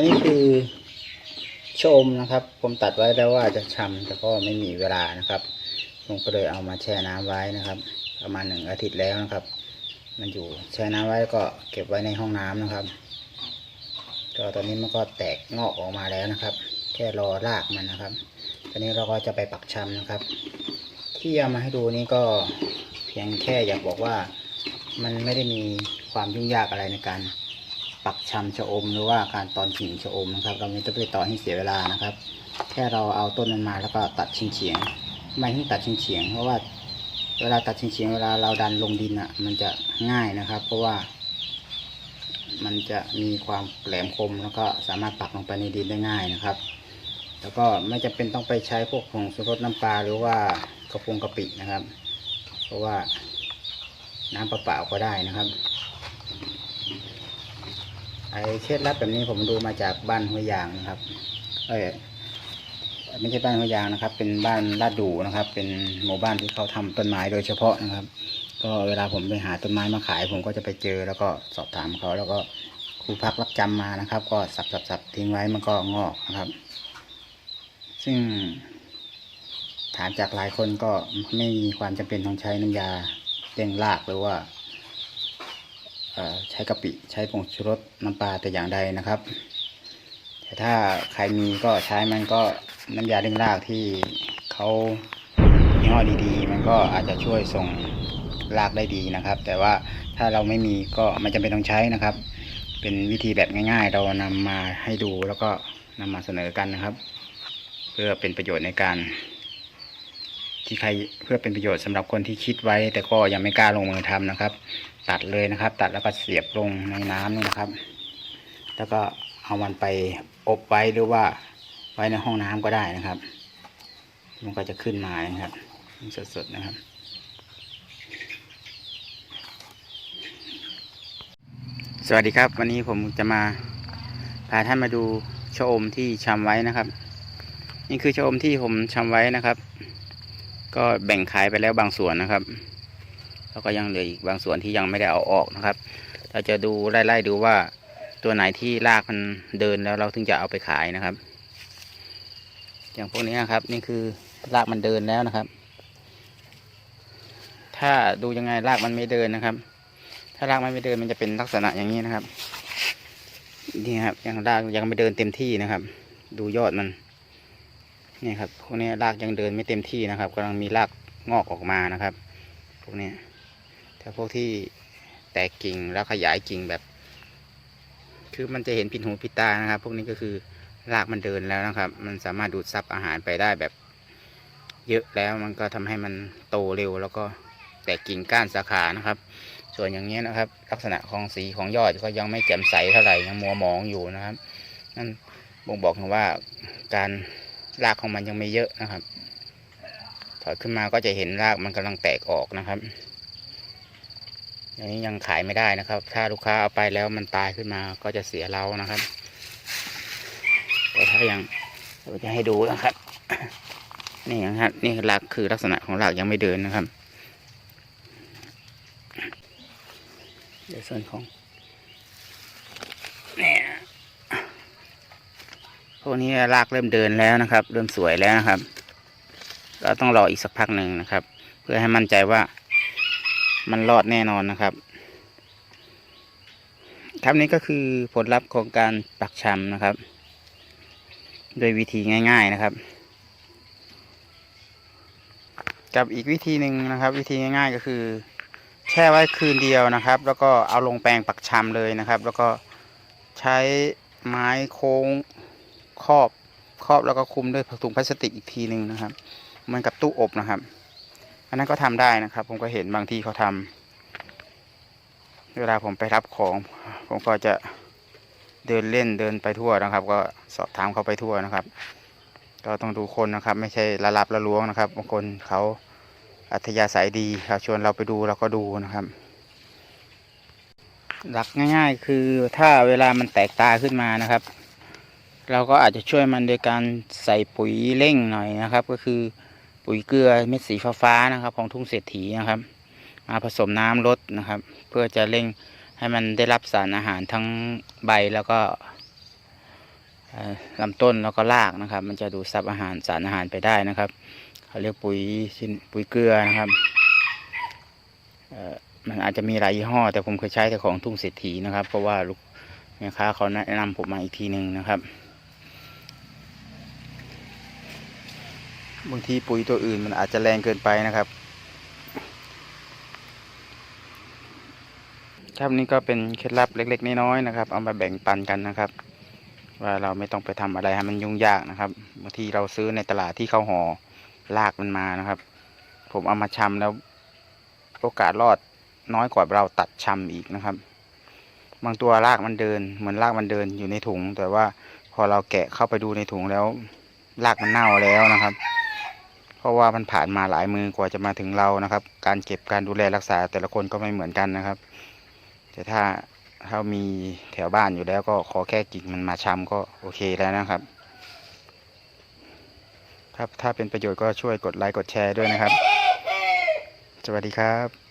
อันนี้คือชมนะครับ ผมตัดไว้แล้วว่าจะชำแต่ก็ไม่มีเวลานะครับ ผมก็เลยเอามาแช่น้ำไว้นะครับ ประมาณหนึ่งอาทิตย์แล้วนะครับ มันอยู่แช่น้ำไว้ก็เก็บไว้ในห้องน้ำนะครับก็ตอนนี้มันก็แตกงอกออกมาแล้วนะครับ แค่รอรากมันนะครับ ตอนนี้เราก็จะไปปักชำนะครับ ที่เอามาให้ดูนี่ก็เพียงแค่อยากบอกว่ามันไม่ได้มีความยุ่งยากอะไรในการ ปักชำชะอมหรือว่าการตอนกิ่งชะอมนะครับ เราไม่ต้องไปต่อให้เสียเวลานะครับ แค่เราเอาต้นมันมาแล้วก็ตัดชิงเฉียงไมถึงตัดชิงเฉียงเพราะว่าเวลาตัดชิงเฉียงเวลาเราดันลงดินอะ มันจะง่ายนะครับ เพราะว่า มันจะมีความแหลมคมแล้วก็สามารถปักลงไปในดินได้ง่ายนะครับ แล้วก็ไม่จำเป็นต้องไปใช้พวกผงชูรสน้ำปลาหรือว่ากระพงกะปินะครับ เพราะว่าน้ำเปล่าก็ได้นะครับ ไอ้เคล็ดลับแบบนี้ผมดูมาจากบ้านห้วยยางนะครับ เอ้ยไม่ใช่บ้านห้วยยางนะครับ เป็นบ้านลาดดูนะครับ เป็นหมู่บ้านที่เขาทำต้นไม้โดยเฉพาะนะครับ ก็เวลาผมไปหาต้นไม้มาขาย ผมก็จะไปเจอแล้วก็สอบถามเขาแล้วก็ครูพักรับจำมานะครับ ก็สับสับสับทิ้งไว้มันก็งอกนะครับ ซึ่งถามจากหลายคนก็ไม่มีความจำเป็นต้องใช้น้ำยาเร่งรากหรือว่า ใช้กะปิใช้ผงชูรสน้ำปลาแต่อย่างใดนะครับ แต่ถ้าใครมีก็ใช้มันก็น้ำยาเร่งรากที่เขายี่ห้อดีๆ มันก็อาจจะช่วยส่งรากได้ดีนะครับ แต่ว่าถ้าเราไม่มีก็ไม่จำเป็นต้องใช้นะครับ เป็นวิธีแบบง่าย ๆ เรานำมาให้ดูแล้วก็นำมาเสนอกันนะครับ เพื่อเป็นประโยชน์ในการ ที่ใครเพื่อเป็นประโยชน์สำหรับคนที่คิดไว้ แต่ก็ยังไม่กล้าลงมือทำนะครับ ตัดเลยนะครับ ตัดแล้วก็เสียบลงในน้ำนี่นะครับ แล้วก็เอามันไปอบไว้หรือว่าไว้ในห้องน้ำก็ได้นะครับ มันก็จะขึ้นมานะครับสดๆนะครับ สวัสดีครับ วันนี้ผมจะมาพาท่านมาดูชะอมที่ชำไว้นะครับ นี่คือชะอมที่ผมชำไว้นะครับ ก็แบ่งขายไปแล้วบางส่วนนะครับ แล้วก็ยังเหลืออีกบางส่วนที่ยังไม่ได้เอาออกนะครับ เราจะดูไล่ๆดูว่าตัวไหนที่รากมันเดินแล้วเราถึงจะเอาไปขายนะครับ อย่างพวกนี้นะครับ นี่คือรากมันเดินแล้วนะครับ ถ้าดูยังไงรากมันไม่เดินนะครับ ถ้ารากมันไม่เดินมันจะเป็นลักษณะอย่างนี้นะครับนี่ครับยังรากยังไม่เดินเต็มที่นะครับ ดูยอดมันนี่ครับพวกนี้รากยังเดินไม่เต็มที่นะครับกำลังมีรากงอกออกมานะครับ พวกนี้ แต่พวกที่แตกกิ่งแล้วขยายกิ่งแบบ คือมันจะเห็นผิดหูผิดตานะครับ พวกนี้ก็คือรากมันเดินแล้วนะครับ มันสามารถดูดซับอาหารไปได้แบบ เยอะแล้วมันก็ทำให้มันโตเร็ว แล้วก็แตกกิ่งก้านสาขานะครับ ส่วนอย่างนี้นะครับ ลักษณะของสีของยอดก็ยังไม่แจ่มใสเท่าไหร่ยังมัวหมองอยู่นะครับนั่นบ่งบอกถึงว่าการรากของมันยังไม่เยอะนะครับ ถอยขึ้นมาก็จะเห็นรากมันกำลังแตกออกนะครับ อย่างนี้ยังขายไม่ได้นะครับ ถ้าลูกค้าเอาไปแล้วมันตายขึ้นมาก็จะเสียเรานะครับแต่ถ้ายังเราจะให้ดูนะครับ นี่นะครับนี่รากคือลักษณะของรากยังไม่เดินนะครับในส่วนของเนี่ยพวกนี้รากเริ่มเดินแล้วนะครับ เริ่มสวยแล้วนะครับเราต้องรออีกสักพักหนึ่งนะครับ เพื่อให้มั่นใจว่า มันรอดแน่นอนนะครับ ครับนี้ก็คือผลลัพธ์ของการปักชำนะครับ โดยวิธีง่าย ๆนะครับ กับอีกวิธีหนึ่งนะครับ วิธีง่าย ๆ ก็คือ แช่ไว้คืนเดียวนะครับ แล้วก็เอาลงแปรงปักชำเลยนะครับ แล้วก็ใช้ไม้โค้งครอบครอบแล้วก็คุมด้วยถุงพลาสติกอีกทีหนึ่งนะครับ เหมันกับตู้อบนะครับ อันนั้นก็ทำได้นะครับ ผมก็เห็นบางที่เขาทำเวลาผมไปรับของ ผมก็จะเดินเล่นเดินไปทั่วนะครับ ก็สอบถามเขาไปทั่วนะครับ ก็ต้องดูคนนะครับ ไม่ใช่ละลับละล้วงนะครับบางคนเขาอัธยาศัยดีเขาชวนเราไปดูเราก็ดูนะครับ หลักง่าย ๆ คือถ้าเวลามันแตกตาขึ้นมานะครับ เราก็อาจจะช่วยมันโดยการใส่ปุ๋ยเร่งหน่อยนะครับ ก็คือ ปุ๋ยเกลือเม็ดสีฟ้าๆนะครับ ของทุ่งเศรษฐีนะครับ มาผสมน้ำลดนะครับ เพื่อจะเร่งให้มันได้รับสารอาหารทั้งใบแล้วก็อ่าลำต้นแล้วก็รากนะครับ มันจะดูดซับอาหารสารอาหารไปได้นะครับเขาเรียกปุ๋ยชิ้นปุ๋ยเกลือนะครับมันอาจจะมีหลายยี่ห้อ แต่ผมเคยใช้แต่ของทุ่งเศรษฐีนะครับ เพราะว่าลูกแม่ค้าเขาแนะนำผมมาอีกทีหนึ่งนะครับ บางทีปุ๋ยตัวอื่นมันอาจจะแรงเกินไปนะครับ ครับนี่ก็เป็นเคล็ดลับเล็ก ๆน้อยๆนะครับ เอามาแบ่งปันกันนะครับ ว่าเราไม่ต้องไปทำอะไรให้มันยุ่งยากนะครับบางทีเราซื้อในตลาดที่เขาห่อลากมันมานะครับ ผมเอามาชำแล้วโอกาสรอดน้อยกว่าเราตัดชำอีกนะครับ บางตัวรากมันเดิน เหมือนรากมันเดินอยู่ในถุง แต่ว่าพอเราแกะเข้าไปดูในถุงแล้วรากมันเน่าแล้วนะครับ เพราะว่ามันผ่านมาหลายมือกว่าจะมาถึงเรานะครับ การเก็บการดูแลรักษาแต่ละคนก็ไม่เหมือนกันนะครับ แต่ถ้าถ้ามีแถวบ้านอยู่แล้วก็ขอแค่กิ่งมันมาชำก็โอเคแล้วนะครับ ถ้าถ้าเป็นประโยชน์ก็ช่วยกดไลค์กดแชร์ด้วยนะครับ สวัสดีครับ